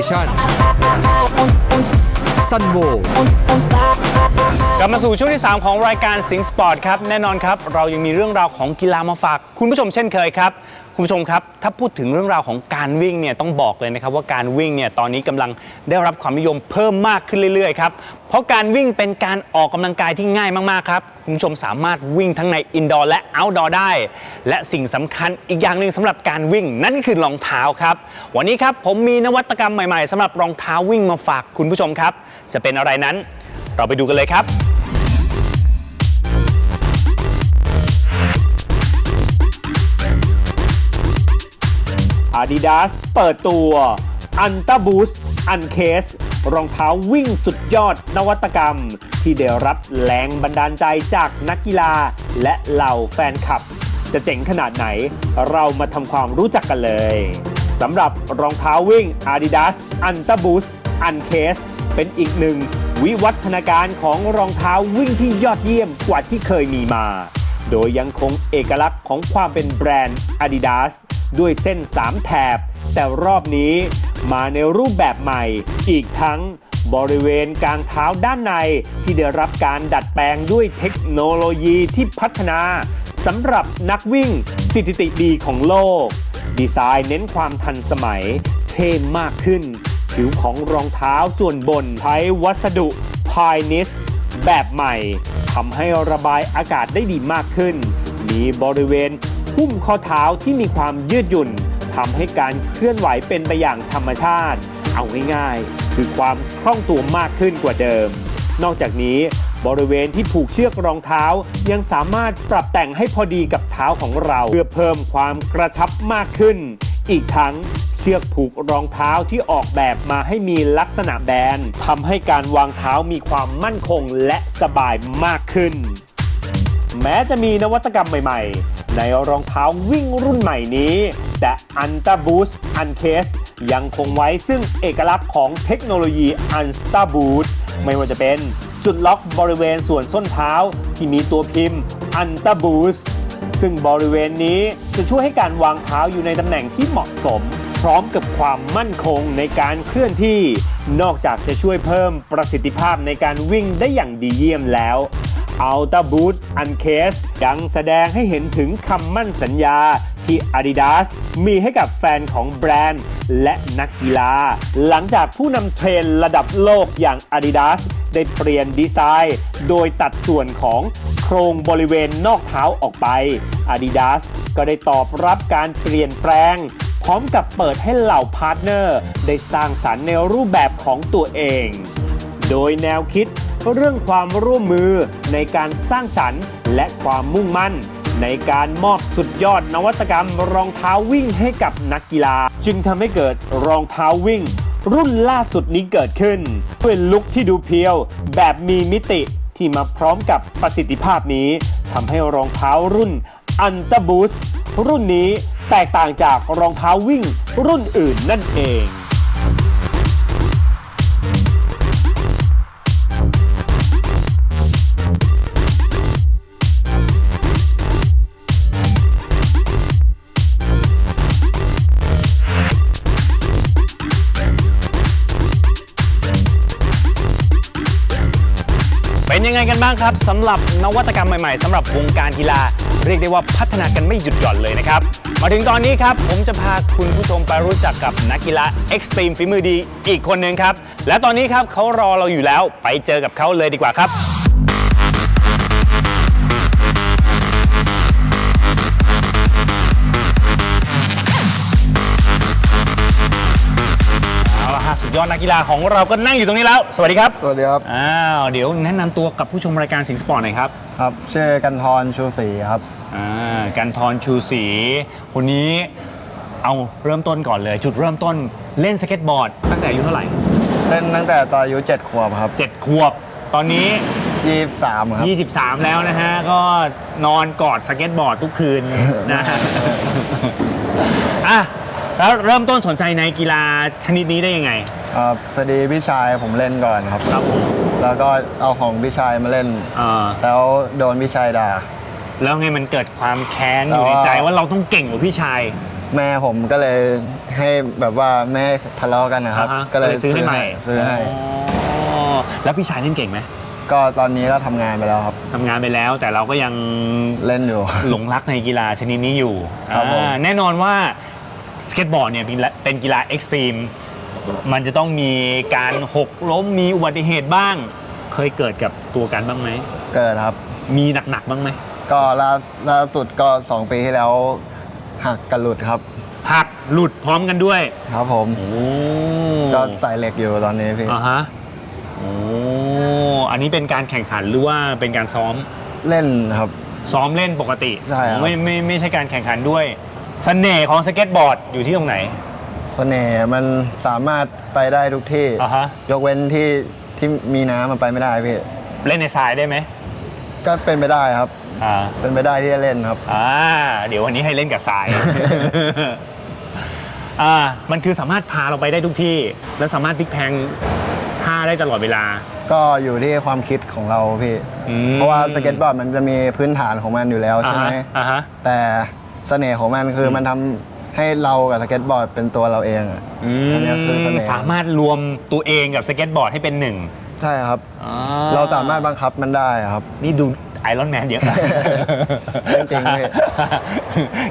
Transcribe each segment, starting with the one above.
Corporation ซันโว กลับมาสู่ช่วงที่ 3 ของรายการสิงสปอร์ตครับแน่นอนครับ เรายังมีเรื่องราวของกีฬามาฝาก คุณผู้ชมเช่นเคยครับ คุณผู้ชมครับ ถ้าพูดถึงเรื่องราวของการวิ่งเนี่ยต้องบอกเลยนะครับว่าการวิ่งเนี่ยตอนนี้กำลังได้รับความนิยมเพิ่มมากขึ้นเรื่อยๆครับเพราะการวิ่งเป็นการออกกำลังกายที่ง่ายมากๆครับคุณผู้ชมสามารถวิ่งทั้งในอินดอร์และเอาท์ดอร์ได้ และสิ่งสำคัญอีกอย่างหนึ่งสำหรับการวิ่ง นั่นก็คือรองเท้าครับวันนี้ครับผมมีนวัตกรรมใหม่ๆสำหรับรองเท้าวิ่งมาฝากคุณผู้ชมครับ จะเป็นอะไรนั้น เราไปดูกันเลยครับ Adidas เปิดตัว u n t a Boost Uncase รองเท้าวิ่งสุดยอดนวัตกรรม ที่ได้รับแรงบันดาลใจจากนักกีฬาและเหล่าแฟนคลับ จะเจ๋งขนาดไหน เรามาทำความรู้จักกันเลยสำหรับรองเท้าวิ่ง Adidas u n t a Boost Uncase เป็นอีกหนึ่งวิวัฒนาการของรองเท้าวิ่งที่ยอดเยี่ยมกว่าที่เคยมีมา โดยยังคงเอกลักษณ์ของความเป็นแบรนด์ Adidas ด้วยเส้น 3 แถบ แต่รอบนี้มาในรูปแบบใหม่ อีกทั้งบริเวณกลางเท้าด้านในที่ได้รับการดัดแปลงด้วยเทคโนโลยีที่พัฒนาสำหรับนักวิ่งสถิติดีของโลก ดีไซน์เน้นความทันสมัยเท่มากขึ้น ผิวของรองเท้าส่วนบนใช้วัสดุพายนิสแบบใหม่ทำให้ระบายอากาศได้ดีมากขึ้น มีบริเวณ หุ้มข้อเท้าที่มีความยืดหยุ่นทำให้การเคลื่อนไหวเป็นไปอย่างธรรมชาติ เอาง่ายๆ คือความคล่องตัวมากขึ้นกว่าเดิม นอกจากนี้บริเวณที่ผูกเชือกรองเท้ายังสามารถปรับแต่งให้พอดีกับเท้าของเรา เพื่อเพิ่มความกระชับมากขึ้น อีกทั้งเชือกผูกรองเท้าที่ออกแบบมาให้มีลักษณะแบนทำให้การวางเท้ามีความมั่นคงและสบายมากขึ้น แม้จะมีนวัตกรรมใหม่ๆ ในรองเท้าวิ่งรุ่นใหม่นี้ แต่ u n t a Boost Uncase ยังคงไว้ซึ่งเอกลักษณ์ของเทคโนโลยี u n t a Boost ไม่ว่าจะเป็นจุดล็อกบริเวณส่วนส้นเท้าที่มีตัวพิมพ์ u n t a Boost ซึ่งบริเวณนี้จะช่วยให้การวางเท้าอยู่ในตำแหน่งที่เหมาะสม พร้อมกับความมั่นคงในการเคลื่อนที่ นอกจากจะช่วยเพิ่มประสิทธิภาพในการวิ่งได้อย่างดีเยี่ยมแล้ว Ultra Boost Uncase ยังแสดงให้เห็นถึงคำมั่นสัญญาที่ Adidas มีให้กับแฟนของแบรนด์ และนักกีฬา หลังจากผู้นำเทรนระดับโลกอย่าง Adidas ได้เปลี่ยนดีไซน์ โดยตัดส่วนของโครงบริเวณนอกเท้าออกไป Adidas ก็ได้ตอบรับการเปลี่ยนแปลง พร้อมกับเปิดให้เหล่าพาร์ทเนอร์ ได้สร้างสรรค์ในรูปแบบของตัวเอง โดยแนวคิดเรื่องความร่วมมือในการสร้างสรรค์และความมุ่งมั่น ในการมอบสุดยอดนวัตกรรมรองเท้าวิ่งให้กับนักกีฬา จึงทำให้เกิดรองเท้าวิ่ง รุ่นล่าสุดนี้เกิดขึ้นด้วยลุคที่ดูเพียว แบบมีมิติที่มาพร้อมกับประสิทธิภาพนี้ทำให้รองเท้ารุ่นอันตบูสรุ่นนี้แตกต่างจากรองเท้าวิ่งรุ่นอื่นนั่นเอง บ้างครับสำหรับนวัตกรรมใหม่ๆสำหรับวงการกีฬา เรียกได้ว่าพัฒนากันไม่หยุดหย่อนเลยนะครับ มาถึงตอนนี้ครับ ผมจะพาคุณผู้ชมไปรู้จักกับนักกีฬาเอ็กซ์ตรีมฝีมือดีอีกคนหนึ่งครับ และตอนนี้ครับเขารอเราอยู่แล้วไปเจอกับเขาเลยดีกว่าครับะฮะสุดยอดนักกีฬาของเราก็นั่งอยู่ตรงนี้แล้ว สวัสดีครับสวัสดีครับอ้าวเดี๋ยวแนะนำตัวกับผู้ชมรายการสิงห์สปอร์ตหน่อยครับ ครับชื่อกันทรชูศรีครับ อ่ากันทรชูศรีคนนี้เอาเริ่มต้นก่อนเลย จุดเริ่มต้นเล่นสเก็ตบอร์ด ตั้งแต่อายุเท่าไหร่เล่นตั้งแต่ตอนอายุ7ขวบครับ7ขวบ ตอนนี้ 23ครับ 23 แล้วนะฮะ ก็นอนกอดสเก็ตบอร์ดทุกคืนนะฮะอะ แล้วเริ่มต้นสนใจในกีฬาชนิดนี้ได้ยังไงครับพอดีพี่ชายผมเล่นก่อนครับ ครับผมแล้วก็เอาของพี่ชายมาเล่น อ่าแล้วโดนพี่ชายด่า แล้วไงมันเกิดความแค้นอยู่ในใจแต่ว่าว่าเราต้องเก่งกว่าพี่ชาย แม่ผมก็เลยให้แบบว่าไม่ให้ทะเลาะกันนะครับ อ่าฮะก็เลยซื้อให้ใหม่ซื้อให้ อ๋อแล้วพี่ชายเล่นเก่งไหมก็ตอนนี้ก็ทำงานไปแล้วครับ ทำงานไปแล้วแต่เราก็ยังเล่นอยู่ หลงรักในกีฬาชนิดนี้อยู่ครับผม อ่าแน่นอนว่า สเก็ตบอร์ดเนี่ยเป็นละเป็นกีฬาเอ็กซ์ตรีมมันจะต้องมีการหกล้มมีอุบัติเหตุบ้าง เคยเกิดกับตัวกันบ้างไหม เกิดครับ มีหนักๆบ้างไหมก็ล่าล่าสุดก็ 2 ปีที่แล้วหักกระหลุดครับ หักหลุดพร้อมกันด้วยครับผม โอ้ก็ใส่เหล็กอยู่ตอนนี้พี่อ่าฮะโอ้อันนี้เป็นการแข่งขันหรือว่าเป็นการซ้อมเล่นครับ ซ้อมเล่นปกติใช่ครับ ไม่ไม่ไม่ใช่การแข่งขันด้วย เสน่ห์ของสเก็ตบอร์ดอยู่ที่ตรงไหน เสน่ห์มันสามารถไปได้ทุกที่ อ่าฮะ ยกเว้นที่ที่มีน้ำมันไปไม่ได้พี่ เล่นในทรายได้ไหมก็เป็นไปได้ครับ อ่า เป็นไปได้ที่จะเล่นครับ อ่าเดี๋ยววันนี้ให้เล่นกับทราย อ่า มันคือสามารถพาเราไปได้ทุกที่ และสามารถพลิกแพลงท่าได้ตลอดเวลา ก็อยู่ที่ความคิดของเราพี่ อืม เพราะว่าสเก็ตบอร์ดมันจะมีพื้นฐานของมันอยู่แล้วอ่าใช่ไหมฮะอ่าฮะ แต่ เสน่ห์ของมันคือมันทำให้เรากับสเก็ตบอร์ดเป็นตัวเราเองอะอือันเนี้ยคือเสมน่ห์สามารถรวมตัวเองกับสเก็ตบอร์ดให้เป็นหนึ่งใช่ครับ อ่เราสามารถบังคับมันได้ครับ นี่ดูไอรอนแมนเยอะเรื่องจริงพี่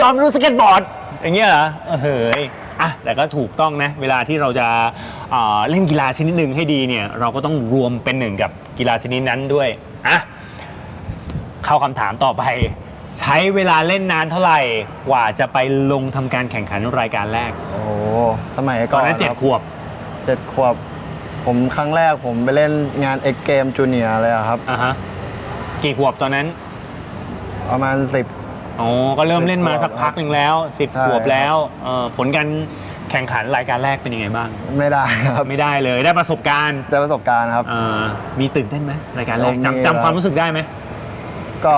ยอมรู้สเก็ตบอร์ด อย่างเงี้ยเหรอเออเฮ้ยอะแต่ก็ถูกต้องนะ เวลาที่เราจะเอ่อเล่นกีฬาชนิดหนึ่งให้ดีเนี่ย เราก็ต้องรวมเป็นหนึ่งกับกีฬาชนิดนั้นด้วยอะ เข้าคำถามต่อไป ใช้เวลาเล่นนานเท่าไหร่กว่าจะไปลงทำการแข่งขันรายการแรก โอ้โหสมัยตก่ออนนนั้นเจ็ดครับขวบ เจ็ดขวบ ผมครั้งแรกผมไปเล่นงานเอ็กเกมจูเนียเลยอะครับ อะฮะ กี่ขวบตอนนั้น ประมาณสิบ อ๋อ ก็เริ่มเล่นมาสิบขวบสักพักหนึ่งแล้วสิบใช่ ขวบแล้วเอ่อผลการแข่งขันรายการแรกเป็นยังไงบ้าง ไม่ได้ครับไม่ได้เลยได้ประสบการณ์ได้ประสบการณ์ครับ เอ่อมีตื่นเต้นไหมรายการแรกมีจำครับ จำความรู้สึกได้ไหม ก็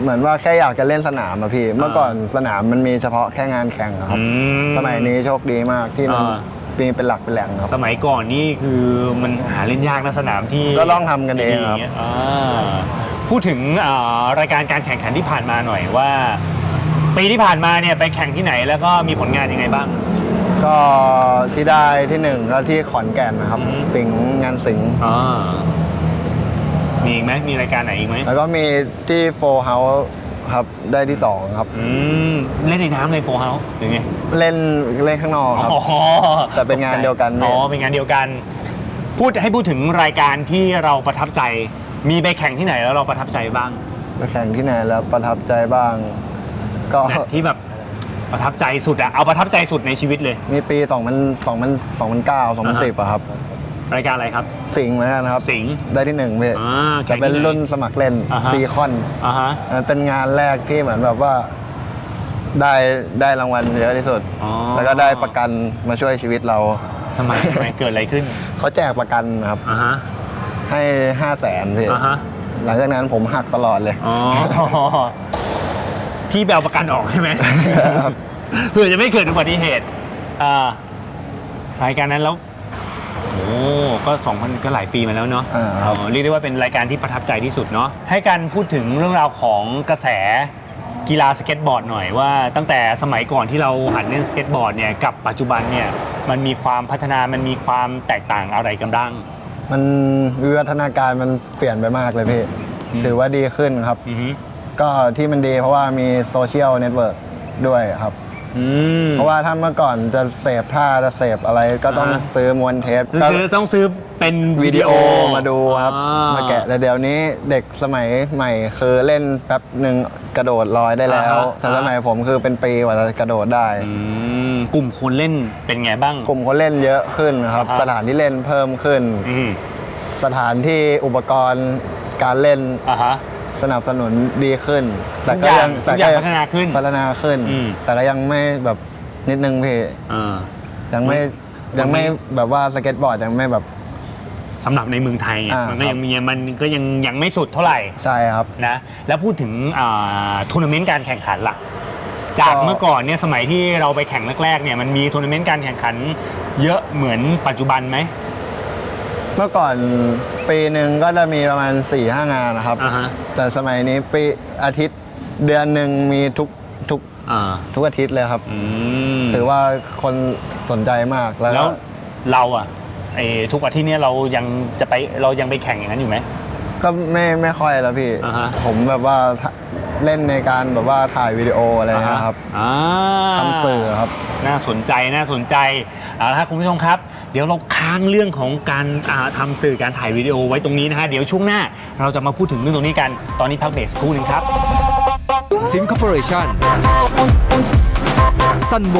เหมือนว่าแค่อยากจะเล่นสนามอะพี่ เมื่อก่อนสนามมันมีเฉพาะแค่งานแข่งอะครับ อืสมัยนี้โชคดีมากที่มันอ่า มีเป็นหลักเป็นแหล่งครับ สมัยก่อนนี่คือมันหาเล่นยากนะสนามที่ก็ต้องทำกันเองครับย่างี้ยอ่าพูดถึงอ่ารายการการแข่งขันที่ผ่านมาหน่อยว่า ปีที่ผ่านมาเนี่ยไปแข่งที่ไหนแล้วก็มีผลงานยังไงบ้าง ก็ที่ได้ที่หนึ่งก็ที่ขอนแก่นนะครับ อืม สิงห์งานสิงห์อ่า มีอีกไหมมีรายการไหนอีกไหมแล้วก็มีที่โฟเฮาส์ครับได้ที่สองครับ อืมเล่นในน้ำในโฟเฮาส์หรือไงเล่นเล่นข้างนอกครับ อ๋อแต่เป็นงานเดียวกันอ๋อเนี่ยเป็นงานเดียวกัน พูดให้พูดถึงรายการที่เราประทับใจ มีไปแข่งที่ไหนแล้วเราประทับใจบ้างไปแข่งที่ไหนแล้วประทับใจบ้าง ก็แมตช์ที่แบบประทับใจสุดอะเอาประทับใจสุดในชีวิตเลย มีปี 2000 2000 2009 2010อะครับ รายการอะไรครับ สิงห์เหมือนกันครับ สิงห์ ได้ที่หนึ่งพี่อ่าแต่เป็นแข่งที่ไหรุ่นสมัครเล่นอ่าฮะ ซีคอนอ่าฮะอันนั้นเป็นงานแรกที่เหมือนแบบว่าได้ได้รางวัลเยอะที่สุด อ๋อแล้วก็ได้ประกันมาช่วยชีวิตเรา ทำไมทำไมเกิดอะไรขึ้นเขาแจกประกันครับ อ่าฮะให้ห้าแสนพี่ อ่าฮะหลังจากนั้นผมหักตลอดเลย อ๋อพี่แบลประกันออกใช่ไหมครับ เพื่อจะไม่เกิดอุบัติเหตุอ่ารายการนั้นแล้ว โอ้ก็สองพันก็หลายปีมาแล้วเนาะอ่าครับเรียกได้ว่าเป็นรายการที่ประทับใจที่สุดเนาะให้การพูดถึงเรื่องราวของกระแสกีฬาสเก็ตบอร์ดหน่อยว่า ตั้งแต่สมัยก่อนที่เราหัดเล่นสเก็ตบอร์ดเนี่ยกับปัจจุบันเนี่ยมันมีความพัฒนามันมีความแตกต่างอะไรกันบ้าง มันวิวัฒนาการมันเปลี่ยนไปมากเลยพี่อืมถือว่าดีขึ้นครับ อือฮึก็ที่มันดีเพราะว่ามีโซเชียลเน็ตเวิร์กด้วยครับอืม เพราะว่าถ้าเมื่อก่อนจะเสพท่าจะเสพอะไรก็ต้องอ่าซื้อมวนเทปก็ก็คือต้องซื้อเป็นวิดีโอมาดูครับอ่มาแกะแต่เดี๋ยวนี้เด็กสมัยใหม่คือเล่นแป๊บหนึ่งกระโดดลอยได้แล้วอ่าฮะแต่สมัยผมคือเป็นปีกว่าจะกระโดดได้อืมกลุ่มคนเล่นเป็นไงบ้าง กลุ่มคนเล่นเยอะขึ้นครับอ่าฮะสถานที่เล่นเพิ่มขึ้นอืมสถานที่อุปกรณ์การเล่นอ่าฮะ สนับสนุนดีขึ้น แต่ทุกก็อย่ายังงทุแต่กอก็ย่างยัพัฒนาขึ้นพัฒนาขึ้น อืม แต่ก็ยังไม่แบบนิดนึงพี่อ่ายังไม่มันยังไม่ แบบว่าสเก็ตบอร์ดยังไม่แบบ สำหรับในเมืองไทยเนี่ยอ่ามัมันก็ครับยังมีมันก็ยังยังไม่สุดเท่าไหร่ใช่ครับ นะแล้วพูดถึงอ่าทัวร์นาเมนต์การแข่งขันล่ะ จากก็ เมื่อก่อนเนี่ยสมัยที่เราไปแข่งแรกๆเนี่ยมันมีทัวร์นาเมนต์การแข่งขัน เยอะเหมือนปัจจุบันไหม เมื่อก่อนปีหนึ่งก็จะมีประมาณ4ี่ห้างานนะครับ อ่าฮะ แต่สมัยนี้ปีอาทิตย์เดือนหนึ่งมีทุกทุกอ่าทุกอาทิตย์เลยครับ อืมถือว่าคนสนใจมากแล้วแล้วก็เราอะไอ้ทุกอาทิตย์เนี้ยเรายังจะไปเรายังไปแข่งอย่างนั้นอยู่ไหม ก็ไม่ไม่ค่อยแล้วพี่ อ่าฮะ ผมแบบว่าเล่นในการแบบว่าถ่ายวิดีโออะไรเงี้ยครับอ่า ทำสื่อครับ น่าสนใจน่าสนใจเอาละครับคุณผู้ชมครับ เดี๋ยวเราค้างเรื่องของการอ่าทำสื่อการถ่ายวิดีโอไว้ตรงนี้นะฮะ เดี๋ยวช่วงหน้าเราจะมาพูดถึงเรื่องตรงนี้กัน ตอนนี้พักเบรกสักครู่หนึ่งครับ ซิมคอร์ปอเรชั่นซันโบ